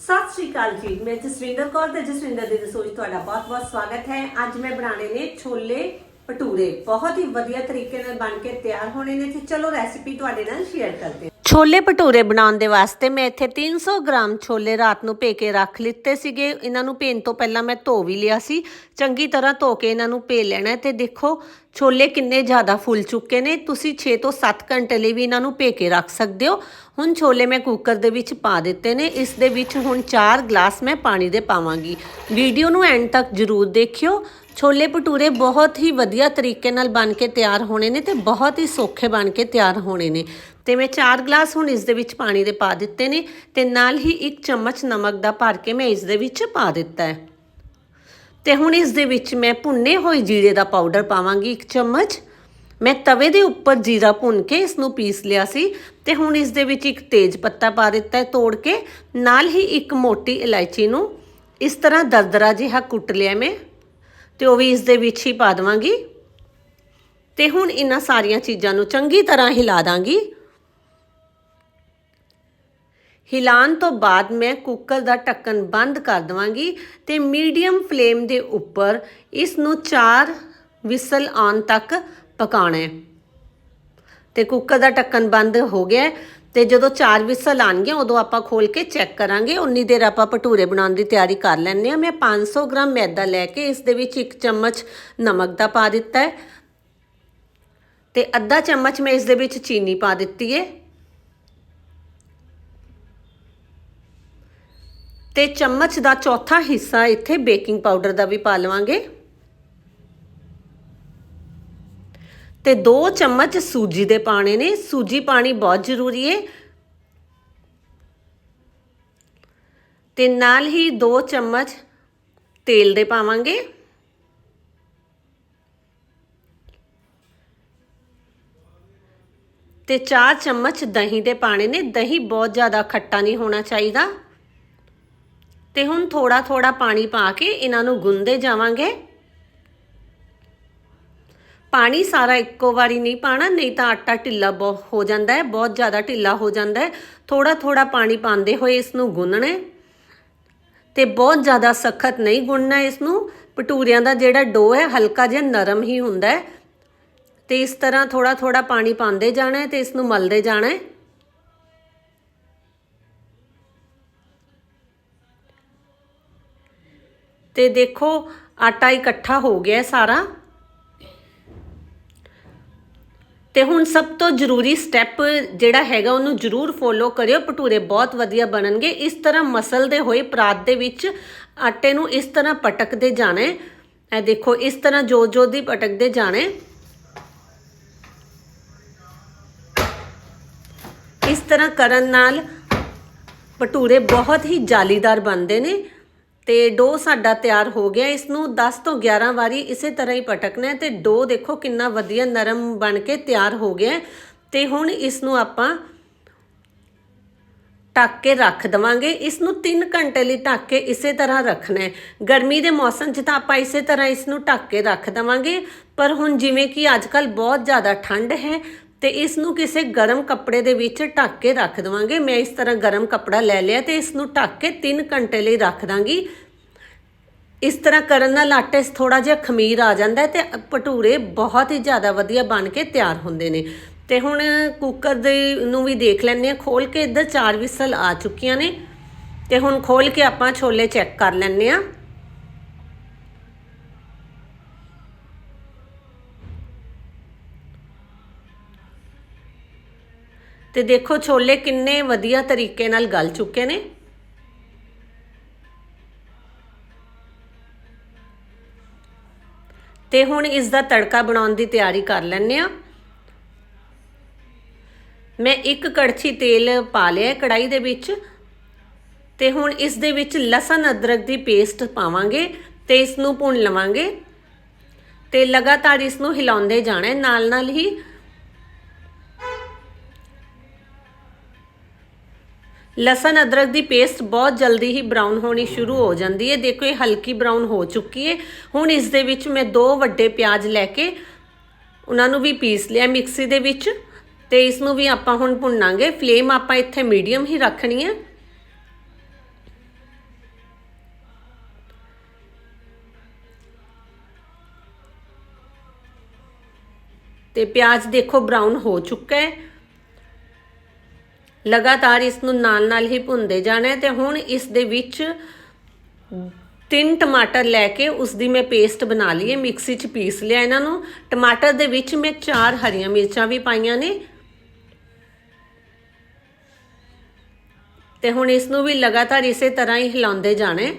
ਸਤਿ ਸ਼੍ਰੀ ਅਕਾਲ ਜੀ। ਮੈਂ ਜਸਵਿੰਦਰ ਕੌਰ ਤੇ ਜਸਵਿੰਦਰ ਦੀ ਰਸੋਈ ਤੁਹਾਡਾ ਬਹੁਤ-ਬਹੁਤ ਸਵਾਗਤ ਹੈ। ਅੱਜ ਮੈਂ ਬਣਾਣੇ ਨੇ ਛੋਲੇ ਭਟੂਰੇ। ਬਹੁਤ ਹੀ ਵਧੀਆ ਤਰੀਕੇ ਨਾਲ ਬਣ ਕੇ ਤਿਆਰ ਹੋਣੇ ਨੇ ਤੇ ਚਲੋ ਰੈਸਿਪੀ ਤੁਹਾਡੇ ਨਾਲ ਸ਼ੇਅਰ ਕਰਦੇ ਛੋਲੇ ਭਟੂਰੇ ਬਣਾਉਣ ਦੇ ਵਾਸਤੇ ਮੈਂ ਇੱਥੇ 300 ਗ੍ਰਾਮ ਛੋਲੇ ਰਾਤ ਨੂੰ ਭੇ ਕੇ ਰੱਖ ਲਿੱਤੇ ਸੀਗੇ। ਇਹਨਾਂ ਨੂੰ ਭੇਣ ਤੋਂ ਪਹਿਲਾਂ ਮੈਂ ਧੋ ਵੀ ਲਿਆ ਸੀ। ਚੰਗੀ ਤਰ੍ਹਾਂ ਧੋ ਕੇ ਇਹਨਾਂ ਨੂੰ ਭੇ ਲੈਣਾ ਹੈ ਤੇ ਦੇਖੋ, ਛੋਲੇ ਕਿੰਨੇ ਜ਼ਿਆਦਾ ਫੁੱਲ ਚੁੱਕੇ ਨੇ। ਤੁਸੀਂ 6 ਤੋਂ 7 ਘੰਟੇ ਲਈ ਵੀ ਇਹਨਾਂ ਨੂੰ ਭੇ ਕੇ ਰੱਖ ਸਕਦੇ ਹੋ। ਹੁਣ ਛੋਲੇ ਮੈਂ ਕੁੱਕਰ ਦੇ ਵਿੱਚ ਪਾ ਦਿੱਤੇ ਨੇ। ਇਸ ਦੇ ਵਿੱਚ ਹੁਣ 4 ਗਲਾਸ ਮੈਂ ਪਾਣੀ ਦੇ ਪਾਵਾਂਗੀ। ਵੀਡੀਓ ਨੂੰ ਐਂਡ ਤੱਕ ਜ਼ਰੂਰ ਦੇਖਿਓ। ਛੋਲੇ ਭਟੂਰੇ ਬਹੁਤ ਹੀ ਵਧੀਆ ਤਰੀਕੇ ਨਾਲ ਬਣ ਕੇ ਤਿਆਰ ਹੋਣੇ ਨੇ ਤੇ ਬਹੁਤ ਹੀ ਸੌਖੇ ਬਣ ਕੇ ਤਿਆਰ ਹੋਣੇ ਨੇ। ਤੇ ਮੈਂ 4 ਗਲਾਸ ਹੁਣ ਇਸ ਦੇ ਵਿੱਚ ਪਾਣੀ ਦੇ ਪਾ ਦਿੱਤੇ ਨੇ ਤੇ ਨਾਲ ਹੀ 1 ਚਮਚ ਨਮਕ ਦਾ ਭਰ ਕੇ ਮੈਂ ਇਸ ਦੇ ਵਿੱਚ ਪਾ ਦਿੱਤਾ ਹੈ। ਤੇ ਹੁਣ ਇਸ ਦੇ ਵਿੱਚ ਮੈਂ ਭੁੰਨੇ ਹੋਏ ਜੀਰੇ ਦਾ ਪਾਊਡਰ ਪਾਵਾਂਗੀ 1 ਚਮਚ। ਮੈਂ ਤਵੇ ਦੇ ਉੱਪਰ ਜੀਰਾ ਭੁੰਨ ਕੇ ਇਸ ਨੂੰ ਪੀਸ ਲਿਆ ਸੀ ਤੇ ਹੁਣ ਇਸ ਦੇ ਵਿੱਚ ਇੱਕ ਤੇਜ ਪੱਤਾ ਪਾ ਦਿੱਤਾ ਹੈ ਤੋੜ ਕੇ। ਨਾਲ ਹੀ ਇੱਕ ਮੋਟੀ ਇਲਾਇਚੀ ਨੂੰ ਇਸ ਤਰ੍ਹਾਂ ਦਰਦਰਾ ਜਿਹਾ ਕੁੱਟ ਲਿਆ ਮੈਂ। ਤੇ ਉਹ ਵੀ ਇਸ ਦੇ ਵਿੱਚ ਹੀ ਪਾ ਦਵਾਂਗੀ। ਤੇ ਹੁਣ ਇਹਨਾਂ ਸਾਰੀਆਂ ਚੀਜ਼ਾਂ ਨੂੰ ਚੰਗੀ ਤਰ੍ਹਾਂ ਹਿਲਾ ਦਾਂਗੀ। ਹਿਲਾਉਣ ਤੋਂ ਬਾਅਦ ਮੈਂ ਕੁੱਕਰ ਦਾ ਢੱਕਣ ਬੰਦ ਕਰ ਦਵਾਂਗੀ ਤੇ ਮੀਡੀਅਮ ਫਲੇਮ ਦੇ ਉੱਪਰ ਇਸ ਨੂੰ 4 ਵਿਸਲ ਆਉਣ ਤੱਕ ਪਕਾਉਣਾ ਹੈ। ਤੇ ਕੁੱਕਰ ਦਾ ਢੱਕਣ ਬੰਦ ਹੋ ਗਿਆ ਤੇ ਜਦੋਂ ਚਾਰ ਵਿਸਲ ਆਣਗੇ ਉਦੋਂ ਆਪਾਂ ਖੋਲ ਕੇ ਚੈੱਕ ਕਰਾਂਗੇ। ਉਨੀ ਦੇਰ ਆਪਾਂ ਭਟੂਰੇ ਬਣਾਉਣ ਦੀ ਤਿਆਰੀ ਕਰ ਲੈਂਦੇ ਆ ਮੈਂ 500 ਗ੍ਰਾਮ ਮੈਦਾ ਲੈ ਕੇ ਇਸ ਦੇ ਵਿੱਚ ਇੱਕ ਚਮਚ ਨਮਕ ਦਾ ਪਾ ਦਿੱਤਾ ਹੈ। ਤੇ ਅੱਧਾ ਚਮਚ ਮੈਂ ਇਸ ਦੇ ਵਿੱਚ ਚੀਨੀ ਪਾ ਦਿੱਤੀ ਹੈ। ਤੇ ਚਮਚ ਦਾ ਚੌਥਾ ਹਿੱਸਾ ਇੱਥੇ ਬੇਕਿੰਗ ਪਾਊਡਰ ਦਾ ਵੀ ਪਾ ਲਵਾਂਗੇ। ਤੇ 2 ਚਮਚ ਸੂਜੀ ਦੇ ਪਾਣੇ ਨੇ। ਸੂਜੀ ਪਾਣੀ ਬਹੁਤ ਜ਼ਰੂਰੀ ਹੈ ਤੇ ਨਾਲ ਹੀ 2 ਚਮਚ ਤੇਲ ਦੇ ਪਾਵਾਂਗੇ। ਤੇ 4 ਚਮਚ ਦਹੀਂ ਦੇ ਪਾਣੇ ਨੇ। ਦਹੀਂ ਬਹੁਤ ਜ਼ਿਆਦਾ ਖੱਟਾ ਨਹੀਂ ਹੋਣਾ ਚਾਹੀਦਾ। ਤੇ ਹੁਣ ਥੋੜਾ ਥੋੜਾ ਪਾਣੀ ਪਾ ਕੇ ਇਹਨਾਂ ਨੂੰ ਗੁੰਦੇ ਜਾਵਾਂਗੇ। ਪਾਣੀ ਸਾਰਾ ਇੱਕੋ ਵਾਰੀ ਨਹੀਂ ਪਾਣਾ, ਨਹੀਂ ਤਾਂ ਆਟਾ ਢਿੱਲਾ ਬਹੁਤ ਹੋ ਜਾਂਦਾ ਹੈ, ਬਹੁਤ ਜ਼ਿਆਦਾ ਢਿੱਲਾ ਹੋ ਜਾਂਦਾ ਹੈ। ਥੋੜਾ ਥੋੜਾ ਪਾਣੀ ਪਾਉਂਦੇ ਹੋਏ ਇਸ ਨੂੰ ਗੁੰਨਣਾ ਹੈ। ਤੇ ਬਹੁਤ ਜ਼ਿਆਦਾ ਸਖਤ ਨਹੀਂ ਗੁੰਨਣਾ ਇਸ ਨੂੰ ਭਟੂਰਿਆਂ ਦਾ ਜਿਹੜਾ ਡੋ ਹੈ, ਹਲਕਾ ਜਿਹਾ ਨਰਮ ਹੀ ਹੁੰਦਾ ਹੈ। ਤੇ ਇਸ ਤਰ੍ਹਾਂ ਥੋੜਾ ਥੋੜਾ ਪਾਣੀ ਪਾਉਂਦੇ ਜਾਣਾ ਹੈ ਤੇ ਇਸ ਨੂੰ ਮਲਦੇ ਜਾਣਾ ਹੈ। ਤੇ ਦੇਖੋ, ਆਟਾ ਇਕੱਠਾ ਹੋ ਗਿਆ ਸਾਰਾ। ਤੇ ਹੁਣ ਸਭ ਤੋਂ ਜ਼ਰੂਰੀ ਸਟੈਪ ਜਿਹੜਾ ਹੈਗਾ ਉਹਨੂੰ ਜ਼ਰੂਰ ਫੋਲੋ ਕਰਿਓ। ਭਟੂਰੇ ਬਹੁਤ ਵਧੀਆ ਬਣਨਗੇ। ਇਸ ਤਰ੍ਹਾਂ ਮਸਲਦੇ ਹੋਏ ਪਰਾਤ ਦੇ ਵਿੱਚ ਆਟੇ ਨੂੰ ਇਸ ਤਰ੍ਹਾਂ ਪਟਕਦੇ ਜਾਣਾ ਹੈ। ਇਹ ਦੇਖੋ, ਇਸ ਤਰ੍ਹਾਂ ਜੋ ਜੋ ਦੀ ਪਟਕਦੇ ਜਾਣਾ ਹੈ। ਇਸ ਤਰ੍ਹਾਂ ਕਰਨ ਨਾਲ ਭਟੂਰੇ ਬਹੁਤ ਹੀ ਜਾਲੀਦਾਰ ਬਣਦੇ ਨੇ। ਤੇ ਡੋ ਸਾਡਾ ਤਿਆਰ ਹੋ ਗਿਆ। ਇਸ ਨੂੰ 10 ਤੋਂ 11 ਵਾਰੀ ਇਸੇ ਤਰ੍ਹਾਂ ਹੀ ਪਟਕਣਾ ਹੈ ਤੇ ਡੋ ਦੇਖੋ ਕਿੰਨਾ ਵਧੀਆ ਨਰਮ ਬਣ ਕੇ ਤਿਆਰ ਹੋ ਗਿਆ ਤੇ ਹੁਣ ਇਸ ਨੂੰ ਆਪਾਂ ਢੱਕ ਕੇ ਰੱਖ ਦਵਾਂਗੇ। ਇਸ ਨੂੰ 3 ਘੰਟੇ ਲਈ ਢੱਕ ਕੇ ਇਸੇ ਤਰ੍ਹਾਂ ਰੱਖਣਾ ਹੈ। ਗਰਮੀ ਦੇ ਮੌਸਮ 'ਚ ਤਾਂ ਆਪਾਂ ਇਸੇ ਤਰ੍ਹਾਂ ਇਸ ਨੂੰ ਢੱਕ ਕੇ ਰੱਖ ਦਵਾਂਗੇ। ਪਰ ਹੁਣ ਜਿਵੇਂ ਕਿ ਅੱਜਕੱਲ ਬਹੁਤ ਜ਼ਿਆਦਾ ਠੰਡ ਹੈ ਤੇ ਇਸ ਨੂੰ ਕਿਸੇ ਗਰਮ ਕੱਪੜੇ ਦੇ ਵਿੱਚ ਢੱਕ ਕੇ ਰੱਖ ਦਵਾਂਗੇ। ਮੈਂ ਇਸ ਤਰ੍ਹਾਂ ਗਰਮ ਕੱਪੜਾ ਲੈ ਲਿਆ ਤੇ ਇਸ ਨੂੰ ਢੱਕ ਕੇ 3 ਘੰਟੇ ਲਈ ਰੱਖ ਦਾਂਗੀ। ਇਸ ਤਰ੍ਹਾਂ ਕਰਨ ਨਾਲ ਆਟੇ 'ਚ ਥੋੜਾ ਜਿਹਾ ਖਮੀਰ ਆ ਜਾਂਦਾ ਹੈ ਤੇ ਭਟੂਰੇ ਬਹੁਤ ਹੀ ਜ਼ਿਆਦਾ ਵਧੀਆ ਬਣ ਕੇ ਤਿਆਰ ਹੁੰਦੇ ਨੇ। ਤੇ ਹੁਣ ਕੁੱਕਰ ਦੇ ਨੂੰ ਵੀ ਦੇਖ ਲੈਂਦੇ ਆ ਖੋਲ ਕੇ ਇੱਧਰ ਚਾਰ ਵਿਸਲ ਆ ਚੁੱਕੀਆਂ ਨੇ। ਤੇ ਹੁਣ ਖੋਲ ਕੇ ਆਪਾਂ ਛੋਲੇ ਚੈੱਕ ਕਰ ਲੈਂਦੇ ਆ ਤੇ ਦੇਖੋ ਛੋਲੇ ਕਿੰਨੇ ਵਧੀਆ ਤਰੀਕੇ ਨਾਲ ਗਲ ਚੁੱਕੇ ਨੇ। ਤੇ ਹੁਣ ਇਸ ਦਾ ਤੜਕਾ ਬਣਾਉਣ ਦੀ ਤਿਆਰੀ ਕਰ ਲੈਂਦੇ ਆ ਮੈਂ ਇੱਕ ਕੜਛੀ ਤੇਲ ਪਾ ਲਿਆ ਕੜਾਈ ਦੇ ਵਿੱਚ। ਤੇ ਹੁਣ ਇਸ ਦੇ ਵਿੱਚ ਲਸਣ ਅਦਰਕ ਦੀ ਪੇਸਟ ਪਾਵਾਂਗੇ ਤੇ ਇਸ ਨੂੰ ਭੁੰਨ ਲਵਾਂਗੇ। ਤੇ ਲਗਾਤਾਰ ਇਸ ਨੂੰ ਹਿਲਾਉਂਦੇ ਜਾਣਾ ਨਾਲ ਨਾਲ ਹੀ ਲਸਣ ਅਦਰਕ ਦੀ ਪੇਸਟ ਬਹੁਤ ਜਲਦੀ ਹੀ ਬਰਾਊਨ ਹੋਣੀ ਸ਼ੁਰੂ ਹੋ ਜਾਂਦੀ ਹੈ। ਦੇਖੋ, ਇਹ ਹਲਕੀ ਬਰਾਊਨ ਹੋ ਚੁੱਕੀ ਹੈ। ਹੁਣ ਇਸ ਦੇ ਵਿੱਚ ਮੈਂ ਦੋ ਵੱਡੇ ਪਿਆਜ਼ ਲੈ ਕੇ ਉਹਨਾਂ ਨੂੰ ਵੀ ਪੀਸ ਲਿਆ ਮਿਕਸੀ ਦੇ ਵਿੱਚ ਤੇ ਇਸ ਨੂੰ ਵੀ ਆਪਾਂ ਹੁਣ ਭੁੰਨਾਂਗੇ। ਫਲੇਮ ਆਪਾਂ ਇੱਥੇ ਮੀਡੀਅਮ ਹੀ ਰੱਖਣੀ ਹੈ। ਤੇ ਪਿਆਜ਼ ਦੇਖੋ ਬਰਾਊਨ ਹੋ ਚੁੱਕਾ ਹੈ। ਲਗਾਤਾਰ ਇਸ ਨੂੰ ਨਾਲ-ਨਾਲ ਹੀ ਭੁੰਨਦੇ ਜਾਣਾ ਹੈ ਤੇ ਹੁਣ ਇਸ ਦੇ ਵਿੱਚ ਤਿੰਨ ਟਮਾਟਰ ਲੈ ਕੇ ਉਸ ਦੀ ਮੈਂ ਪੇਸਟ ਬਣਾ ਲਈ ਹੈ, ਮਿਕਸੀ 'ਚ ਪੀਸ ਲਿਆ ਇਹਨਾਂ ਨੂੰ। ਟਮਾਟਰ ਦੇ ਵਿੱਚ ਮੈਂ ਚਾਰ ਹਰੀਆਂ ਮਿਰਚਾਂ ਵੀ ਪਾਈਆਂ ਨੇ। ਤੇ ਹੁਣ ਇਸ ਨੂੰ ਵੀ ਲਗਾਤਾਰ ਇਸੇ ਤਰ੍ਹਾਂ ਹੀ ਹਿਲਾਉਂਦੇ ਜਾਣਾ ਹੈ।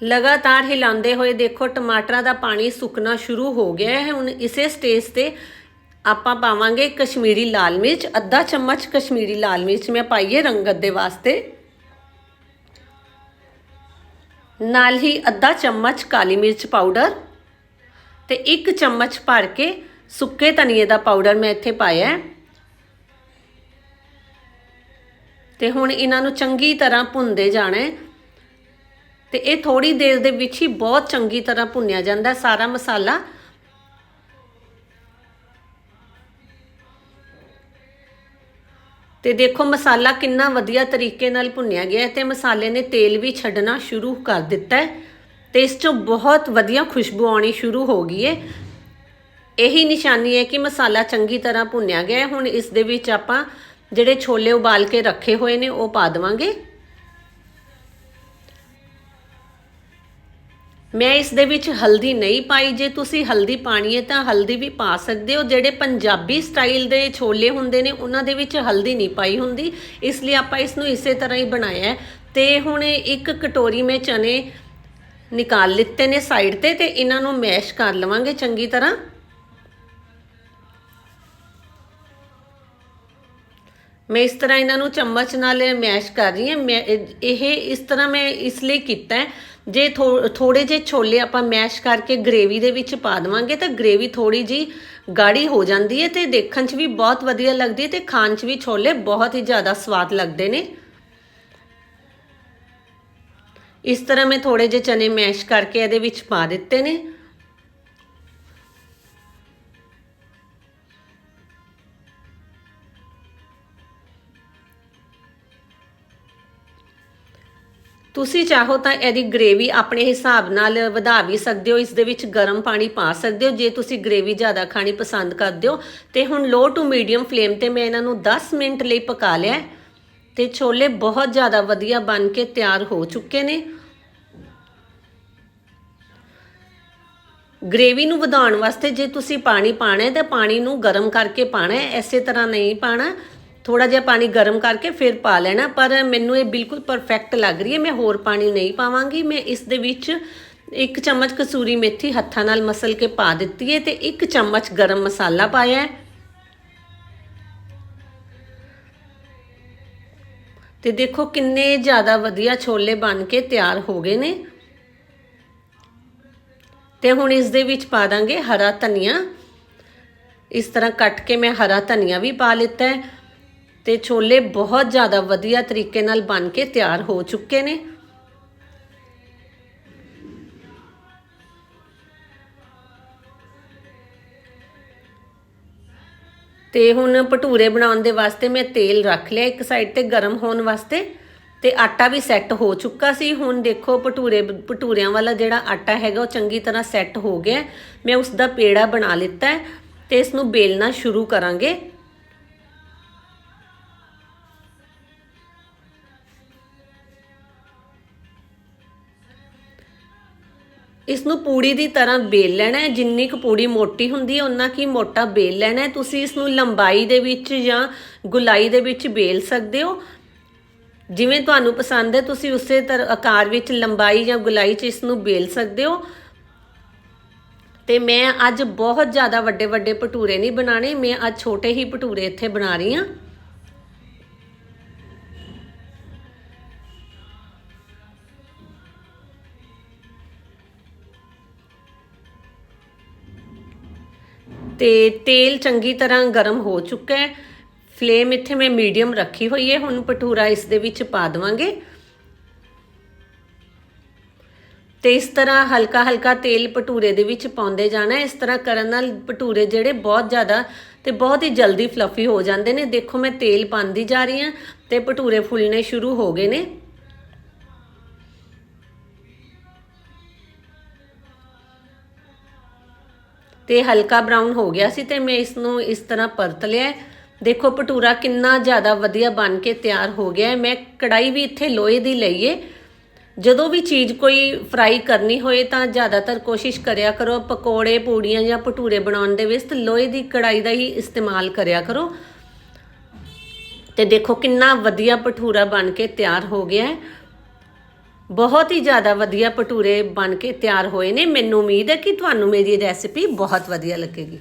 ਲਗਾਤਾਰ ਹਿਲਾਉਂਦੇ ਹੋਏ ਦੇਖੋ, ਟਮਾਟਰਾਂ ਦਾ ਪਾਣੀ ਸੁੱਕਣਾ ਸ਼ੁਰੂ ਹੋ ਗਿਆ ਹੈ। ਹੁਣ ਇਸੇ ਸਟੇਜ ਤੇ ਆਪਾਂ ਪਾਵਾਂਗੇ ਕਸ਼ਮੀਰੀ ਲਾਲ ਮਿਰਚ। ਅੱਧਾ ਚਮਚ ਕਸ਼ਮੀਰੀ ਲਾਲ ਮਿਰਚ ਮੈਂ ਪਾਈਏ ਰੰਗਤ ਦੇ ਵਾਸਤੇ। ਨਾਲ ਹੀ ਅੱਧਾ ਚਮਚ ਕਾਲੀ ਮਿਰਚ ਪਾਊਡਰ ਤੇ ਇੱਕ ਚਮਚ ਭਰ ਕੇ ਸੁੱਕੇ ਧਨੀਏ ਦਾ ਪਾਊਡਰ ਮੈਂ ਇੱਥੇ ਪਾਇਆ ਹੈ। ਤੇ ਹੁਣ ਇਹਨਾਂ ਨੂੰ ਚੰਗੀ ਤਰ੍ਹਾਂ ਭੁੰਨਦੇ ਜਾਣਾ ਹੈ। ਤੇ ਇਹ ਥੋੜੀ ਦੇਰ ਦੇ ਵਿੱਚ ਹੀ ਬਹੁਤ ਚੰਗੀ ਤਰ੍ਹਾਂ ਭੁੰਨਿਆ ਜਾਂਦਾ ਸਾਰਾ ਮਸਾਲਾ। ਤੇ ਦੇਖੋ ਮਸਾਲਾ ਕਿੰਨਾ ਵਧੀਆ ਤਰੀਕੇ ਨਾਲ ਭੁੰਨਿਆ ਗਿਆ ਹੈ ਤੇ ਮਸਾਲੇ ਨੇ ਤੇਲ ਵੀ ਛੱਡਣਾ ਸ਼ੁਰੂ ਕਰ ਦਿੱਤਾ ਹੈ ਤੇ ਇਸ ਚੋਂ ਬਹੁਤ ਵਧੀਆ ਖੁਸ਼ਬੂ ਆਉਣੀ ਸ਼ੁਰੂ ਹੋ ਗਈ ਹੈ। ਇਹੀ ਨਿਸ਼ਾਨੀ ਹੈ ਕਿ ਮਸਾਲਾ ਚੰਗੀ ਤਰ੍ਹਾਂ ਭੁੰਨਿਆ ਗਿਆ ਹੈ। ਹੁਣ ਇਸ ਦੇ ਵਿੱਚ ਆਪਾਂ ਜਿਹੜੇ ਛੋਲੇ ਉਬਾਲ ਕੇ ਰੱਖੇ ਹੋਏ ਨੇ ਉਹ ਪਾ ਦੇਵਾਂਗੇ। ਮੈਂ ਇਸ ਦੇ ਵਿੱਚ ਹਲਦੀ ਨਹੀਂ ਪਾਈ। ਜੇ ਤੁਸੀਂ ਹਲਦੀ ਪਾਣੀ ਹੈ ਤਾਂ ਹਲਦੀ ਵੀ ਪਾ ਸਕਦੇ ਹੋ। ਜਿਹੜੇ ਪੰਜਾਬੀ ਸਟਾਈਲ ਦੇ ਛੋਲੇ ਹੁੰਦੇ ਨੇ, ਉਹਨਾਂ ਦੇ ਵਿੱਚ ਹਲਦੀ ਨਹੀਂ ਪਾਈ ਹੁੰਦੀ। ਇਸ ਲਈ ਆਪਾਂ ਇਸ ਨੂੰ ਇਸੇ ਤਰ੍ਹਾਂ ਹੀ ਬਣਾਇਆ ਹੈ। ਤੇ ਹੁਣ ਇੱਕ ਕਟੋਰੀ ਮੈਂ ਚਨੇ ਨਿਕਾਲ ਲਿੱਤੇ ਨੇ ਸਾਈਡ ਤੇ ਤੇ ਇਹਨਾਂ ਨੂੰ ਮੈਸ਼ ਕਰ ਲਵਾਂਗੇ ਚੰਗੀ ਤਰ੍ਹਾਂ। ਮੈਂ ਇਸ ਤਰ੍ਹਾਂ ਇਹਨਾਂ ਨੂੰ ਚਮਚ ਨਾਲ ਮੈਸ਼ ਕਰ ਰਹੀ ਹਾਂ। ਮੈਂ ਇਹ ਇਸ ਤਰ੍ਹਾਂ ਮੈਂ ਇਸ ਲਈ ਕੀਤਾ ਜੇ ਥੋੜੇ ਜਿਹੇ ਛੋਲੇ ਆਪਾਂ ਮੈਸ਼ ਕਰਕੇ ਗ੍ਰੇਵੀ ਦੇ ਵਿੱਚ ਪਾ ਦਵਾਂਗੇ ਤਾਂ ਗ੍ਰੇਵੀ ਥੋੜੀ ਜੀ ਗਾੜੀ ਹੋ ਜਾਂਦੀ ਹੈ ਤੇ ਦੇਖਣ 'ਚ ਵੀ ਬਹੁਤ ਵਧੀਆ ਲੱਗਦੀ ਹੈ ਤੇ ਖਾਣ 'ਚ ਵੀ ਛੋਲੇ ਬਹੁਤ ਹੀ ਜ਼ਿਆਦਾ ਸਵਾਦ ਲੱਗਦੇ ਨੇ। ਇਸ ਤਰ੍ਹਾਂ ਮੈਂ ਥੋੜੇ ਜਿਹੇ ਚਨੇ ਮੈਸ਼ ਕਰਕੇ ਇਹਦੇ ਵਿੱਚ ਪਾ ਦਿੱਤੇ ਨੇ। ਤੁਸੀਂ ਚਾਹੋ ਤਾਂ ਇਹਦੀ ਗ੍ਰੇਵੀ ਆਪਣੇ ਹਿਸਾਬ ਨਾਲ ਵਧਾ ਵੀ ਸਕਦੇ ਹੋ, ਇਸ ਦੇ ਵਿੱਚ ਗਰਮ ਪਾਣੀ ਪਾ ਸਕਦੇ ਹੋ। ਜੇ ਤੁਸੀਂ ਗ੍ਰੇਵੀ ਜ਼ਿਆਦਾ ਖਾਣੀ ਪਸੰਦ ਕਰਦੇ ਹੋ, ਤੇ ਹੁਣ ਲੋ ਟੂ ਮੀਡੀਅਮ ਫਲੇਮ ਤੇ ਮੈਂ ਇਹਨਾਂ ਨੂੰ 10 ਮਿੰਟ ਲਈ ਪਕਾ ਲਿਆ ਤੇ ਛੋਲੇ ਬਹੁਤ ਜ਼ਿਆਦਾ ਵਧੀਆ ਬਣ ਕੇ ਤਿਆਰ ਹੋ ਚੁੱਕੇ ਨੇ। ਗ੍ਰੇਵੀ ਨੂੰ ਵਧਾਉਣ ਵਾਸਤੇ ਜੇ ਤੁਸੀਂ ਪਾਣੀ ਪਾਣਾ ਹੈ, ਤਾਂ ਪਾਣੀ ਨੂੰ ਗਰਮ ਕਰਕੇ ਪਾਣਾ ਹੈ ਐਸੇ ਤਰ੍ਹਾਂ ਨਹੀਂ ਪਾਣਾ। ਥੋੜਾ ਜਿਹਾ ਪਾਣੀ ਗਰਮ ਕਰਕੇ ਫਿਰ ਪਾ ਲੈਣਾ, ਪਰ ਮੈਨੂੰ ਇਹ ਬਿਲਕੁਲ ਪਰਫੈਕਟ ਲੱਗ ਰਹੀ ਹੈ। ਮੈਂ ਹੋਰ ਪਾਣੀ ਨਹੀਂ ਪਾਵਾਂਗੀ। ਮੈਂ ਇਸ ਦੇ ਵਿੱਚ ਇੱਕ ਚਮਚ ਕਸੂਰੀ ਮੇਥੀ ਹੱਥਾਂ ਨਾਲ ਮਸਲ ਕੇ ਪਾ ਦਿੱਤੀ ਹੈ ਤੇ ਇੱਕ ਚਮਚ ਗਰਮ ਮਸਾਲਾ ਪਾਇਆ ਹੈ। ਤੇ ਦੇਖੋ ਕਿੰਨੇ ਜ਼ਿਆਦਾ ਵਧੀਆ ਛੋਲੇ ਬਣ ਕੇ ਤਿਆਰ ਹੋ ਗਏ ਨੇ। ਤੇ ਹੁਣ ਇਸ ਦੇ ਵਿੱਚ ਪਾ ਦਾਂਗੇ ਹਰਾ ਧਨੀਆ। ਇਸ ਤਰ੍ਹਾਂ ਕੱਟ ਕੇ ਮੈਂ ਹਰਾ ਧਨੀਆ ਵੀ ਪਾ ਲਿੱਤਾ ਹੈ। ਤੇ ਛੋਲੇ ਬਹੁਤ ਜ਼ਿਆਦਾ ਵਧੀਆ ਤਰੀਕੇ ਨਾਲ ਬਣ ਕੇ ਤਿਆਰ ਹੋ ਚੁੱਕੇ ਨੇ। ਤੇ ਹੁਣ ਭਟੂਰੇ ਬਣਾਉਣ ਦੇ ਵਾਸਤੇ ਮੈਂ ਤੇਲ ਰੱਖ ਲਿਆ ਇੱਕ ਸਾਈਡ ਤੇ ਗਰਮ ਹੋਣ ਵਾਸਤੇ ਤੇ ਆਟਾ ਵੀ ਸੈੱਟ ਹੋ ਚੁੱਕਾ ਸੀ। ਹੁਣ ਦੇਖੋ ਭਟੂਰੇ, ਭਟੂਰਿਆਂ ਵਾਲਾ ਜਿਹੜਾ ਆਟਾ ਹੈਗਾ ਉਹ ਚੰਗੀ ਤਰ੍ਹਾਂ ਸੈੱਟ ਹੋ ਗਿਆ। ਮੈਂ ਉਸ ਦਾ ਪੇੜਾ ਬਣਾ ਲਿੱਤਾ ਹੈ ਤੇ ਇਸ ਨੂੰ ਬੇਲਣਾ ਸ਼ੁਰੂ ਕਰਾਂਗੇ। ਇਸ ਨੂੰ ਪੂੜੀ ਦੀ ਤਰ੍ਹਾਂ ਬੇਲ ਲੈਣਾ ਹੈ। ਜਿੰਨੀ ਕੁ ਪੂੜੀ ਮੋਟੀ ਹੁੰਦੀ ਹੈ ਉਨਾ ਕੀ ਮੋਟਾ ਬੇਲ ਲੈਣਾ ਹੈ। ਤੁਸੀਂ ਇਸ ਨੂੰ ਲੰਬਾਈ ਦੇ ਵਿੱਚ ਜਾਂ ਗੁਲਾਈ ਦੇ ਵਿੱਚ ਬੇਲ ਸਕਦੇ ਹੋ। ਜਿਵੇਂ ਤੁਹਾਨੂੰ ਪਸੰਦ ਹੈ, ਤੁਸੀਂ ਉਸੇ ਤਰ੍ਹਾਂ ਆਕਾਰ ਵਿੱਚ ਲੰਬਾਈ ਜਾਂ ਗੁਲਾਈ 'ਚ ਇਸ ਨੂੰ ਬੇਲ ਸਕਦੇ ਹੋ। ਤੇ ਮੈਂ ਅੱਜ ਬਹੁਤ ਜ਼ਿਆਦਾ ਵੱਡੇ ਵੱਡੇ ਭਟੂਰੇ ਨਹੀਂ ਬਣਾਣੇ ਮੈਂ ਅੱਜ ਛੋਟੇ ਹੀ ਭਟੂਰੇ ਇੱਥੇ ਬਣਾ ਰਹੀ ਹਾਂ। ਤੇ ਤੇਲ ਚੰਗੀ ਤਰ੍ਹਾਂ ਗਰਮ ਹੋ ਚੁੱਕਾ ਹੈ। ਫਲੇਮ ਇੱਥੇ ਮੈਂ ਮੀਡੀਅਮ ਰੱਖੀ ਹੋਈ ਹੈ। ਹੁਣ ਭਟੂਰਾ ਇਸ ਦੇ ਵਿੱਚ ਪਾ ਦਵਾਂਗੇ। ਤੇ ਇਸ ਤਰ੍ਹਾਂ ਹਲਕਾ ਹਲਕਾ ਤੇਲ ਭਟੂਰੇ ਦੇ ਵਿੱਚ ਪਾਉਂਦੇ ਜਾਣਾ ਇਸ ਤਰ੍ਹਾਂ ਕਰਨ ਨਾਲ ਭਟੂਰੇ ਜਿਹੜੇ ਬਹੁਤ ਜ਼ਿਆਦਾ ਤੇ ਬਹੁਤ ਹੀ ਜਲਦੀ ਫਲਫੀ ਹੋ ਜਾਂਦੇ ਨੇ। ਦੇਖੋ ਮੈਂ ਤੇਲ ਪਾਉਂਦੀ ਜਾ ਰਹੀ ਹਾਂ ਤੇ ਭਟੂਰੇ ਫੁੱਲਣੇ ਸ਼ੁਰੂ ਹੋ ਗਏ ਨੇ। ਤੇ ਹਲਕਾ ਬਰਾਊਨ ਹੋ ਗਿਆ ਸੀ ਤੇ ਮੈਂ ਇਸ ਨੂੰ ਇਸ ਤਰ੍ਹਾਂ ਪਰਤ ਲਿਆ ਦੇਖੋ ਭਟੂਰਾ ਕਿੰਨਾ ਜ਼ਿਆਦਾ ਵਧੀਆ ਬਣ ਕੇ ਤਿਆਰ ਹੋ ਗਿਆ ਹੈ। ਮੈਂ ਕੜਾਈ ਵੀ ਇੱਥੇ ਲੋਹੇ ਦੀ ਲਈਏ ਜਦੋਂ ਵੀ ਚੀਜ਼ ਕੋਈ ਫਰਾਈ ਕਰਨੀ ਹੋਏ ਤਾਂ ਜ਼ਿਆਦਾਤਰ ਕੋਸ਼ਿਸ਼ ਕਰਿਆ ਕਰੋ, ਪਕੌੜੇ, ਪੂੜੀਆਂ ਜਾਂ ਭਟੂਰੇ ਬਣਾਉਣ ਦੇ ਵਿੱਚ ਲੋਹੇ ਦੀ ਕੜਾਈ ਦਾ ਹੀ ਇਸਤੇਮਾਲ ਕਰਿਆ ਕਰੋ। ਤੇ ਦੇਖੋ ਕਿੰਨਾ ਵਧੀਆ ਭਟੂਰਾ ਬਣ ਕੇ ਤਿਆਰ ਹੋ ਗਿਆ ਹੈ। ਬਹੁਤ ਹੀ ਜ਼ਿਆਦਾ ਵਧੀਆ ਭਟੂਰੇ ਬਣ ਕੇ ਤਿਆਰ ਹੋਏ ਨੇ। ਮੈਨੂੰ ਉਮੀਦ ਹੈ ਕਿ ਤੁਹਾਨੂੰ ਮੇਰੀ ਰੈਸਿਪੀ ਬਹੁਤ ਵਧੀਆ ਲੱਗੇਗੀ।